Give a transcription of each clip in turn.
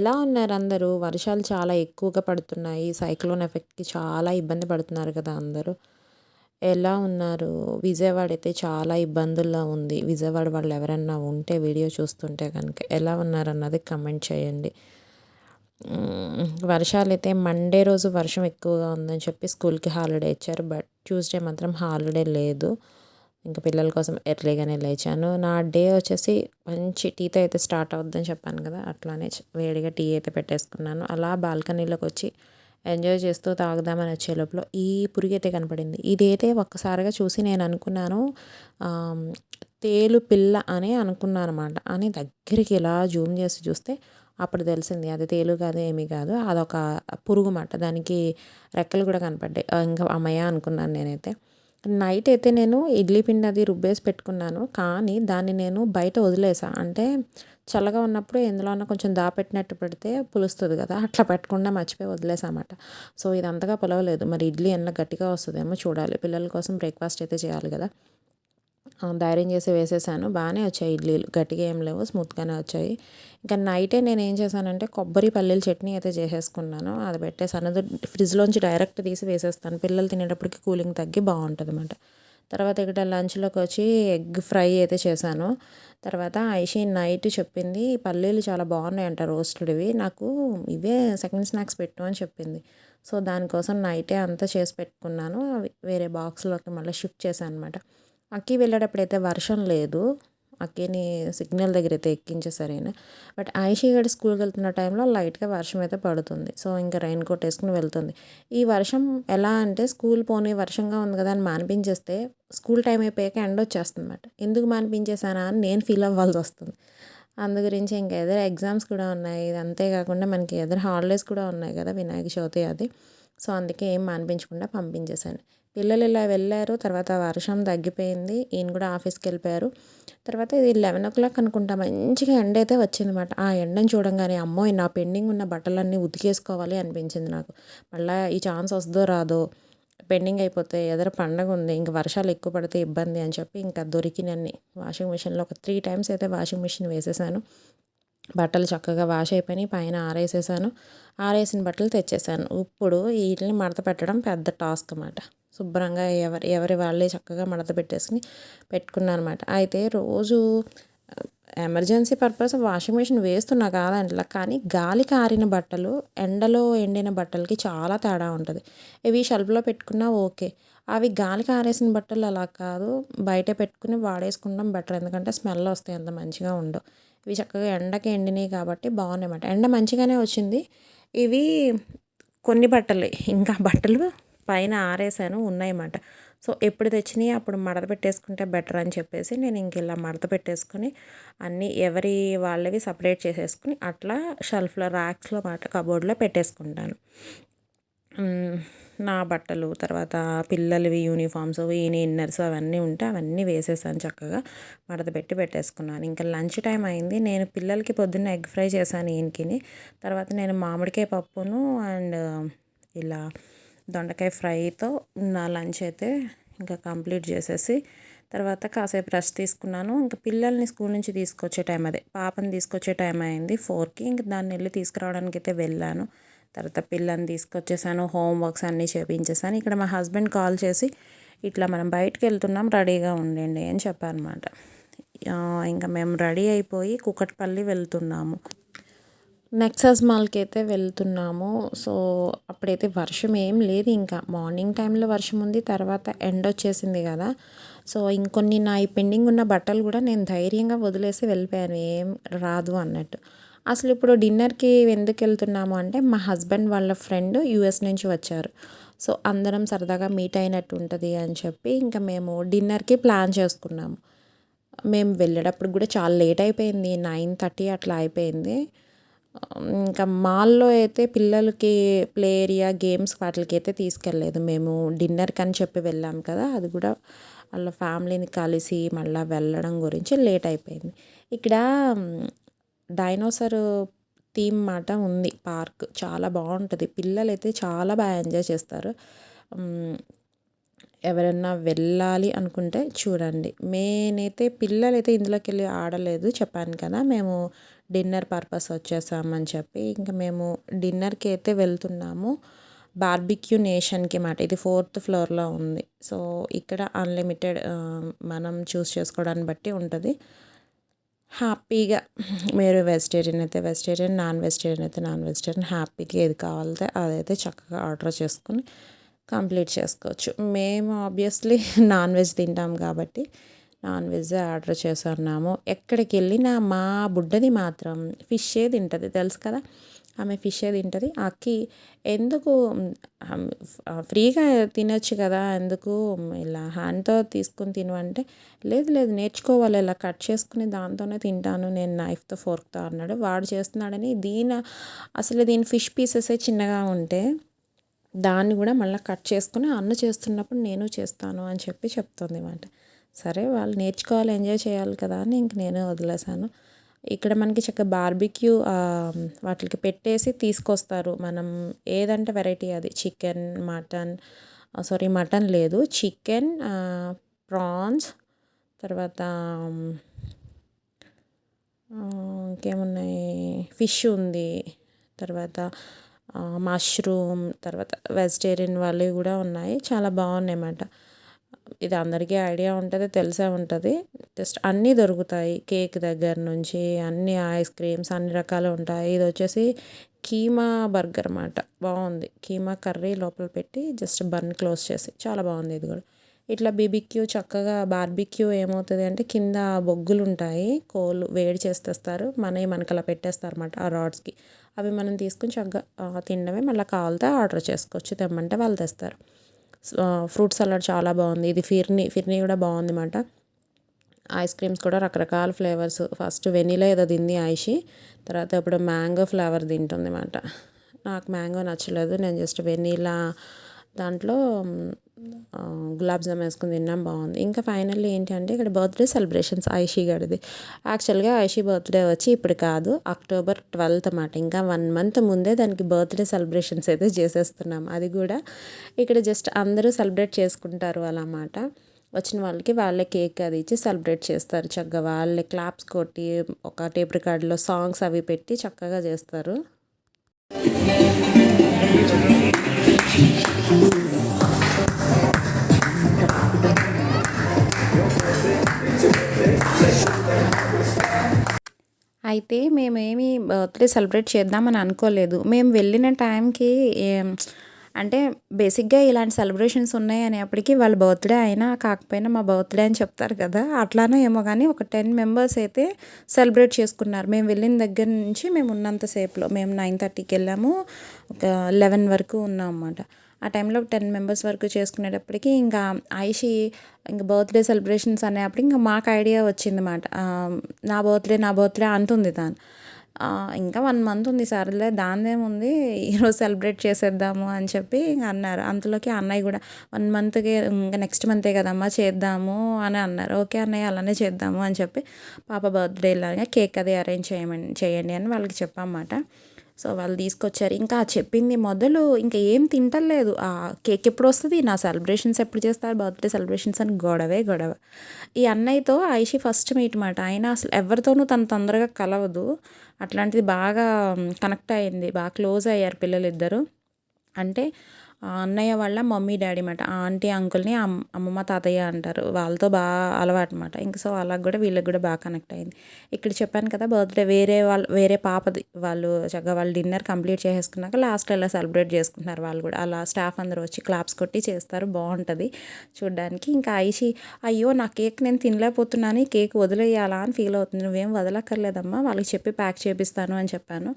ఎలా ఉన్నారు అందరూ? వర్షాలు చాలా ఎక్కువగా పడుతున్నాయి. సైక్లోన్ ఎఫెక్ట్కి చాలా ఇబ్బంది పడుతున్నారు కదా అందరూ. ఎలా ఉన్నారు? విజయవాడ అయితే చాలా ఇబ్బందుల్లో ఉంది. విజయవాడ వాళ్ళు ఎవరన్నా ఉంటే వీడియో చూస్తుంటే కనుక ఎలా ఉన్నారు అన్నది కమెంట్ చేయండి. వర్షాలు అయితే మండే రోజు వర్షం ఎక్కువగా ఉందని చెప్పి స్కూల్కి హాలిడే ఇచ్చారు. బట్ ట్యూస్డే మాత్రం హాలిడే లేదు. ఇంకా పిల్లల కోసం ఎర్లీగానే లేచాను. నా డే వచ్చేసి మంచి టీతో అయితే స్టార్ట్ అవుద్దని చెప్పాను కదా అట్లానే వేడిగా టీ అయితే పెట్టేసుకున్నాను. అలా బాల్కనీలోకి వచ్చి ఎంజాయ్ చేస్తూ తాగుదామని వచ్చే లోపల ఈ పురుగు అయితే కనపడింది. ఇదైతే ఒక్కసారిగా చూసి నేను అనుకున్నాను తేలు పిల్ల అని అనుకున్నాను అనమాట అని దగ్గరికి ఇలా జూమ్ చేసి చూస్తే అప్పుడు తెలిసింది అది తేలు కాదు ఏమీ కాదు అదొక పురుగు మాట దానికి రెక్కలు కూడా కనపడ్డాయి. ఇంకా అమ్మయ్య అనుకున్నాను నేనైతే. నైట్ అయితే నేను ఇడ్లీ పిండి అది రుబ్బేసి పెట్టుకున్నాను. కానీ దాన్ని నేను బయట వదిలేసా. అంటే చల్లగా ఉన్నప్పుడు ఎందులోనో కొంచెం దాపెట్టినట్టు పెడితే పులుస్తుంది కదా అట్లా పెట్టకుండా మర్చిపోయి వదిలేసామాట. సో ఇది అంతగా పొలవలేదు. మరి ఇడ్లీ ఎన్న గట్టిగా వస్తుందేమో చూడాలి. పిల్లల కోసం బ్రేక్ఫాస్ట్ అయితే చేయాలి కదా. ధైర్యం చేసి వేసేసాను. బాగానే వచ్చాయి ఇడ్లీలు. గట్టిగా ఏం లేవు. స్మూత్గానే వచ్చాయి. ఇంకా నైటే నేను ఏం చేశానంటే కొబ్బరి పల్లీల చట్నీ అయితే చేసేసుకున్నాను. అది పెట్టేసాను అది ఫ్రిడ్జ్లోంచి డైరెక్ట్ తీసి వేసేస్తాను. పిల్లలు తినేటప్పటికి కూలింగ్ తగ్గి బాగుంటుంది అనమాట తర్వాత ఇక్కడ లంచ్లోకి వచ్చి ఎగ్ ఫ్రై అయితే చేశాను. తర్వాత ఐషి నైట్ చెప్పింది పల్లీలు చాలా బాగున్నాయి అంట రోస్టెడ్వి. నాకు ఇవే సెకండ్ స్నాక్స్ పెట్టు అని చెప్పింది. సో దానికోసం నైటే అంతా చేసి పెట్టుకున్నాను. వేరే బాక్స్లోకి మళ్ళీ షిఫ్ట్ చేశాను అనమాట అక్కి వెళ్ళేటప్పుడు అయితే వర్షం లేదు. అక్కిని సిగ్నల్ దగ్గర అయితే ఎక్కించేసరైనా. బట్ ఐషీ గడి స్కూల్కి వెళ్తున్న టైంలో లైట్గా వర్షం అయితే పడుతుంది. సో ఇంకా రైన్ కోట్ వేసుకుని వెళ్తుంది. ఈ వర్షం ఎలా అంటే స్కూల్ పోనీ వర్షంగా ఉంది కదా అని మానిపించేస్తే స్కూల్ టైం అయిపోయాక ఎండ వచ్చేస్తుంది అనమాట ఎందుకు మానిపించేసానా అని నేను ఫీల్ అవ్వాల్సి వస్తుంది. అందు గురించి ఇంకా ఎదురు ఎగ్జామ్స్ కూడా ఉన్నాయి. అంతేకాకుండా మనకి ఎదురు హాలిడేస్ కూడా ఉన్నాయి కదా వినాయక చవితి అది. సో అందుకే ఏం మానిపించకుండా పంపించేశాను. పిల్లలు ఇలా వెళ్ళారు తర్వాత వర్షం తగ్గిపోయింది ఈయన కూడా ఆఫీస్కి వెళ్ళిపోయారు. తర్వాత ఇది లెవెన్ ఓ క్లాక్ అనుకుంటా మంచిగా ఎండ అయితే వచ్చిందన్నమాట. ఆ ఎండను చూడంగానే అమ్మో నా పెండింగ్ ఉన్న బట్టలన్నీ ఉతికేసుకోవాలి అనిపించింది నాకు. మళ్ళీ ఈ ఛాన్స్ వస్తుందో రాదో పెండింగ్ అయిపోతే ఎదర పండగ ఉంది ఇంకా వర్షాలు ఎక్కువ పడితే ఇబ్బంది అని చెప్పి ఇంకా దొరికినన్ని. వాషింగ్ మిషన్లో ఒక త్రీ టైమ్స్ అయితే వాషింగ్ మిషన్ వేసేసాను. బట్టలు చక్కగా వాష్ అయిపోయినాయి పైన ఆరేసేసాను. ఆరేసిన బట్టలు తెచ్చేసాను. ఇప్పుడు వీటిని మడత పెట్టడం పెద్ద టాస్క్ అన్నమాట. శుభ్రంగా ఎవరి ఎవరి వాళ్ళే చక్కగా మడత పెట్టేసుకుని పెట్టుకున్నాను అనమాట అయితే రోజు ఎమర్జెన్సీ పర్పస్ వాషింగ్ మిషన్ వేస్తున్నా కాదంట్లా కానీ గాలి కారిన బట్టలు ఎండలో ఎండిన బట్టలకి చాలా తేడా ఉంటుంది. ఇవి షెల్ఫ్లో పెట్టుకున్నా ఓకే. అవి గాలికి ఆరేసిన బట్టలు అలా కాదు. బయట పెట్టుకుని వాడేసుకుంటాం బెటర్. ఎందుకంటే స్మెల్ వస్తాయి అంత మంచిగా ఉండవు. ఇవి చక్కగా ఎండకి ఎండినాయి కాబట్టి బాగున్నాయి అన్నమాట ఎండ మంచిగానే వచ్చింది. ఇవి కొన్ని బట్టలు. ఇంకా బట్టలు పైన ఆరేసాను ఉన్నాయన్నమాట. సో ఎప్పుడు తెచ్చినాయి అప్పుడు మడత పెట్టేసుకుంటే బెటర్ అని చెప్పేసి నేను ఇంక ఇలా మడత పెట్టేసుకొని అన్నీ ఎవరి వాళ్ళవి సపరేట్ చేసేసుకుని అట్లా షెల్ఫ్లో ర్యాక్స్లో మాట కబోర్డ్లో పెట్టేసుకుంటాను. నా బట్టలు తర్వాత పిల్లలవి యూనిఫామ్స్ ఈయన ఇన్నర్స్ అవన్నీ ఉంటే అవన్నీ వేసేసాను చక్కగా మడత పెట్టి పెట్టేసుకున్నాను. ఇంకా లంచ్ టైం అయింది. నేను పిల్లలకి పొద్దున్న ఎగ్ ఫ్రై చేశాను ఈయనకి తర్వాత నేను మామిడికాయ పప్పును అండ్ ఇలా దొండకాయ ఫ్రైతో నా లంచ్ అయితే ఇంకా కంప్లీట్ చేసేసి తర్వాత కాసేపు రెస్ట్ తీసుకున్నాను. ఇంకా పిల్లల్ని స్కూల్ నుంచి తీసుకొచ్చే టైం అదే. పాపని తీసుకొచ్చే టైం అయింది ఫోర్కి. ఇంక దాన్ని వెళ్ళి తీసుకురావడానికి అయితే వెళ్ళాను. తర్వాత పిల్లని తీసుకొచ్చేసాను హోంవర్క్స్ అన్నీ చేపించేసాను. ఇక్కడ మా హస్బెండ్ కాల్ చేసి ఇట్లా మనం బయటకు వెళ్తున్నాం రెడీగా ఉండండి అని చెప్పారనమాట ఇంకా మేము రెడీ అయిపోయి కుకట్పల్లి వెళ్తున్నాము. నెక్సస్ మాల్కి అయితే వెళ్తున్నాము. సో అప్పుడైతే వర్షం ఏం లేదు. ఇంకా మార్నింగ్ టైంలో వర్షం ఉంది. తర్వాత ఎండ వచ్చేసింది కదా. సో ఇంకొన్ని నా ఈ పెండింగ్ ఉన్న బట్టలు కూడా నేను ధైర్యంగా వదిలేసి వెళ్ళిపోయాను. ఏం రాదు అన్నట్టు. అసలు ఇప్పుడు డిన్నర్కి ఎందుకు వెళ్తున్నాము అంటే మా హస్బెండ్ వాళ్ళ ఫ్రెండ్ యూఎస్ నుంచి వచ్చారు. సో అందరం సరదాగా మీట్ అయినట్టు ఉంటుంది అని చెప్పి ఇంకా మేము డిన్నర్కి ప్లాన్ చేసుకున్నాము. మేము వెళ్ళేటప్పుడు కూడా చాలా లేట్ అయిపోయింది. నైన్ థర్టీ అట్లా అయిపోయింది. ఇంకా మాల్లో అయితే పిల్లలకి ప్లే ఏరియా గేమ్స్ వాటికి అయితే తీసుకెళ్ళలేదు. మేము డిన్నర్కి అని చెప్పి వెళ్ళాం కదా అది కూడా వాళ్ళ ఫ్యామిలీని కలిసి మళ్ళీ వెళ్ళడం గురించి లేట్ అయిపోయింది. ఇక్కడ డైనోసర్ థీమ్ మాట ఉంది పార్క్ చాలా బాగుంటుంది. పిల్లలు అయితే చాలా బాగా ఎంజాయ్ చేస్తారు. ఎవరైనా వెళ్ళాలి అనుకుంటే చూడండి. నేనైతే పిల్లలైతే ఇందులోకి వెళ్ళి ఆడలేదు చెప్పాను కదా. మేము డిన్నర్ పర్పస్ వచ్చేసామని చెప్పి ఇంకా మేము డిన్నర్కి అయితే వెళ్తున్నాము. బార్బిక్యూ నేషన్కి మాట ఇది ఫోర్త్ ఫ్లోర్లో ఉంది. సో ఇక్కడ అన్లిమిటెడ్ మనం చూస్ చేసుకోవడాన్ని బట్టి ఉంటుంది. హ్యాపీగా మీరు వెజిటేరియన్ అయితే వెజిటేరియన్ నాన్ వెజిటేరియన్ అయితే నాన్ వెజిటేరియన్ హ్యాపీగా ఏది కావాలితే అదైతే చక్కగా ఆర్డర్ చేసుకుని కంప్లీట్ చేసుకోవచ్చు. మేము ఆబ్వియస్లీ నాన్ వెజ్ తింటాం కాబట్టి నాన్ వెజ్ ఆర్డర్ చేస్తున్నాము ఎక్కడికి వెళ్ళినా మా బుడ్డది మాత్రం ఫిషే తింటుంది తెలుసు కదా? ఆమె ఫిషే తింటుంది. అక్కి ఎందుకు ఫ్రీగా తినొచ్చు కదా? ఎందుకు ఇలా హ్యాండ్తో తీసుకుని తినవంటే లేదు లేదు నేర్చుకోవాలి. ఇలా కట్ చేసుకుని దాంతోనే తింటాను నేను నైఫ్తో ఫోర్క్తో అన్నాడు. వాడు చేస్తున్నాడని దీని అసలు దీని ఫిష్ పీసెసే చిన్నగా ఉంటే దాన్ని కూడా మళ్ళీ కట్ చేసుకుని అన్న చేస్తున్నప్పుడు నేను చేస్తాను అని చెప్పి చెప్తుంది అన్నమాట సరే వాళ్ళు నేర్చుకోవాలి ఎంజాయ్ చేయాలి కదా అని ఇంక నేను వదిలేసాను ఇక్కడ మనకి చక్కగా బార్బిక్యూ వాటికి పెట్టేసి తీసుకొస్తారు. మనం ఏదంటే వెరైటీ అది. చికెన్ మటన్ సారీ మటన్ లేదు. చికెన్ ప్రాన్స్ తర్వాత ఇంకేమున్నాయి? ఫిష్ ఉంది. తర్వాత మష్రూమ్ తర్వాత వెజిటేరియన్ వాళ్ళవి కూడా ఉన్నాయి. చాలా బాగున్నాయి అన్నమాట. ఇది అందరికీ ఐడియా ఉంటుంది తెలిసే ఉంటుంది. జస్ట్ అన్నీ దొరుకుతాయి. కేక్ దగ్గర నుంచి అన్ని ఐస్ క్రీమ్స్ అన్ని రకాలు ఉంటాయి. ఇది వచ్చేసి కీమా బర్గర్ అన్నమాట. బాగుంది. కీమా కర్రీ లోపల పెట్టి జస్ట్ బన్ క్లోజ్ చేసి. చాలా బాగుంది ఇది కూడా. ఇట్లా బీబిక్యూ చక్కగా బార్బిక్యూ ఏమవుతుంది అంటే కింద బొగ్గులు ఉంటాయి. కోళ్ళు వేడి చేసేస్తారు. మనవి మనకి అలా పెట్టేస్తారు అనమాట ఆ రాడ్స్కి అవి మనం తీసుకుని చక్కగా తినడమే. మళ్ళీ కావాలితే ఆర్డర్ చేసుకోవచ్చు. తెమ్మంటే వాళ్ళు తెస్తారు. ఫ్రూట్ సలాడ్ చాలా బాగుంది. ఇది ఫిర్నీ ఫిర్నీ కూడా బాగుంది అన్నమాట ఐస్ క్రీమ్స్ కూడా రకరకాల ఫ్లేవర్స్. ఫస్ట్ వెనీలా ఏదో తింది ఐషి తర్వాత ఇప్పుడు మ్యాంగో ఫ్లేవర్ తింటుంది అన్నమాట నాకు మ్యాంగో నచ్చలేదు. నేను జస్ట్ వెనీలా దాంట్లో గులాబ్ జామ్ వేసుకుని తిన్నాం బాగుంది. ఇంకా ఫైనల్లీ ఏంటి అంటే ఇక్కడ బర్త్డే సెలబ్రేషన్స్ ఐషీ గడిది యాక్చువల్గా ఐషీ బర్త్డే వచ్చి ఇప్పుడు కాదు అక్టోబర్ ట్వెల్త్ అన్నమాట. ఇంకా వన్ మంత్ ముందే దానికి బర్త్డే సెలబ్రేషన్స్ అయితే చేసేస్తున్నాం. అది కూడా ఇక్కడ జస్ట్ అందరూ సెలబ్రేట్ చేసుకుంటారు అలా అన్నమాట. వచ్చిన వాళ్ళకి వాళ్ళే కేక్ అది ఇచ్చి సెలబ్రేట్ చేస్తారు చక్కగా. వాళ్ళే క్లాప్స్ కొట్టి ఒక టేప్ రికార్డులో సాంగ్స్ అవి పెట్టి చక్కగా చేస్తారు. అయితే మేమేమి బర్త్డే సెలబ్రేట్ చేద్దామని అనుకోలేదు. మేము వెళ్ళిన టైంకి అంటే బేసిక్గా ఇలాంటి సెలబ్రేషన్స్ ఉన్నాయి అనేప్పటికీ వాళ్ళ బర్త్డే అయినా కాకపోయినా మా బర్త్డే అని చెప్తారు కదా అట్లానో ఏమో కానీ ఒక టెన్ మెంబర్స్ అయితే సెలబ్రేట్ చేసుకున్నారు. మేము వెళ్ళిన దగ్గర నుంచి మేము ఉన్నంతసేపులో మేము నైన్ థర్టీకి వెళ్ళాము. ఒక లెవెన్ వరకు ఉన్నాం అన్నమాట. ఆ టైంలో టెన్ మెంబర్స్ వరకు చేసుకునేటప్పటికి ఇంకా ఐషి ఇంకా బర్త్డే సెలబ్రేషన్స్ అనేటప్పుడు ఇంకా మాకు ఐడియా వచ్చిందన్నమాట. నా బర్త్డే నా బర్త్డే అంటుంది దాని ఇంకా వన్ మంత్ ఉంది సర్లే దానిదేముంది ఈరోజు సెలబ్రేట్ చేసేద్దాము అని చెప్పి అన్నారు. అంతలోకి అన్నయ్య కూడా వన్ మంత్కి ఇంకా నెక్స్ట్ మంతే కదమ్మా చేద్దాము అని అన్నారు. ఓకే అన్నయ్య అలానే చేద్దాము అని చెప్పి పాప బర్త్డే లాగా కేక్ అది అరేంజ్ చేయమని చేయండి అని వాళ్ళకి చెప్పామన్నమాట. సో వాళ్ళు తీసుకొచ్చారు. ఇంకా చెప్పింది మొదలు ఇంకా ఏం తింటలేదు. ఆ కేక్ ఎప్పుడు వస్తుంది నా సెలబ్రేషన్స్ ఎప్పుడు చేస్తారు? బర్త్డే సెలబ్రేషన్స్ అని గొడవే గొడవ. ఈ అన్నయ్యతో ఐషి ఫస్ట్ మీట్ మాట. ఆయన అసలు ఎవరితోనూ తను తొందరగా కలవదు. అట్లాంటిది బాగా కనెక్ట్ అయింది. బాగా క్లోజ్ అయ్యారు పిల్లలిద్దరూ. అంటే అన్నయ్య వాళ్ళ మమ్మీ డాడీ అనమాట ఆంటీ అంకుల్ని అమ్మమ్మ తాతయ్య అంటారు. వాళ్ళతో బాగా అలవాటు అనమాట ఇంక సో అలా కూడా వీళ్ళకి కూడా బాగా కనెక్ట్ అయింది. ఇక్కడ చెప్పాను కదా బర్త్డే వేరే వాళ్ళు వేరే పాపది. వాళ్ళు చక్కగా వాళ్ళు డిన్నర్ కంప్లీట్ చేసేసుకున్నాక లాస్ట్లో ఇలా సెలబ్రేట్ చేసుకుంటున్నారు వాళ్ళు కూడా. అలా స్టాఫ్ అందరూ వచ్చి క్లాప్స్ కొట్టి చేస్తారు. బాగుంటుంది చూడడానికి. ఇంకా ఐషి అయ్యో నా కేక్ నేను తినలేకపోతున్నాను. ఈ కేక్ వదిలేయాలా? అని ఫీల్ అవుతుంది. నువ్వేం వదలక్కర్లేదమ్మా. వాళ్ళకి చెప్పి ప్యాక్ చేపిస్తాను అని చెప్పాను.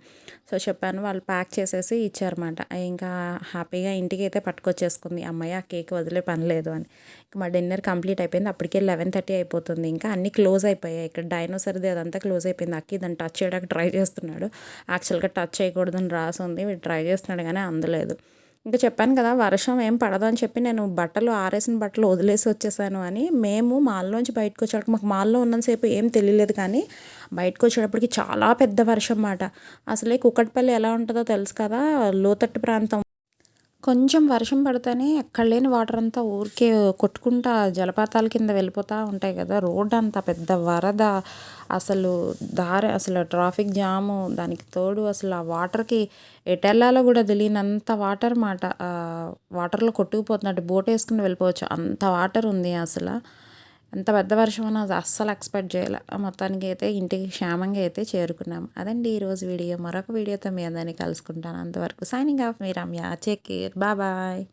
సో చెప్పాను. వాళ్ళు ప్యాక్ చేసేసి ఇచ్చారన్నమాట ఇంకా హ్యాపీగా ఇంటి ఇంటికి అయితే పట్టుకొచ్చేసుకుంది. అమ్మాయి ఆ కేక్ వదిలే పని లేదు అని. ఇంకా మా డిన్నర్ కంప్లీట్ అయిపోయింది. అప్పటికే లెవెన్ థర్టీ అయిపోతుంది. ఇంకా అన్నీ క్లోజ్ అయిపోయాయి. ఇక్కడ డైనోసర్ది అదంతా క్లోజ్ అయిపోయింది. అక్కి దాన్ని టచ్ చేయడానికి ట్రై చేస్తున్నాడు. యాక్చువల్గా టచ్ చేయకూడదని రాసి ఉంది. వీడు ట్రై చేస్తున్నాడు కానీ అందలేదు. ఇంకా చెప్పాను కదా వర్షం ఏం పడదు అని చెప్పి నేను బట్టలు ఆరేసిన బట్టలు వదిలేసి వచ్చేసాను అని. మేము మాల్లోంచి బయటకు వచ్చేటప్పుడు మాకు మాల్లో ఉన్నంతసేపు ఏం తెలియలేదు కానీ బయటకు వచ్చేటప్పటికి చాలా పెద్ద వర్షం మాట అసలే కుక్కటిపల్లి ఎలా ఉంటుందో తెలుసు కదా లోతట్టు ప్రాంతం. కొంచెం వర్షం పడితేనే ఎక్కడ లేని వాటర్ అంతా ఊరికే కొట్టుకుంటా జలపాతాల కింద వెళ్ళిపోతూ ఉంటాయి కదా. రోడ్ అంతా పెద్ద వరద. అసలు దారి అసలు ట్రాఫిక్ జాము దానికి తోడు అసలు ఆ వాటర్కి ఎటెళ్ళాలో కూడా తెలియనంత వాటర్ మాట వాటర్లో కొట్టుకుపోతున్నట్టు బోట్ వేసుకుని వెళ్ళిపోవచ్చు. అంత వాటర్ ఉంది అసలు. ఎంత పెద్ద వర్షం అని అస్సలు ఎక్స్పెక్ట్ చేయాలి. మొత్తానికి అయితే ఇంటికి క్షేమంగా అయితే చేరుకున్నాం అదండి ఈరోజు వీడియో. మరొక వీడియోతో మీ అందరినీ కలుసుకుంటాను. అంతవరకు సైనింగ్ ఆఫ్ మీ రమ్య. Take care bye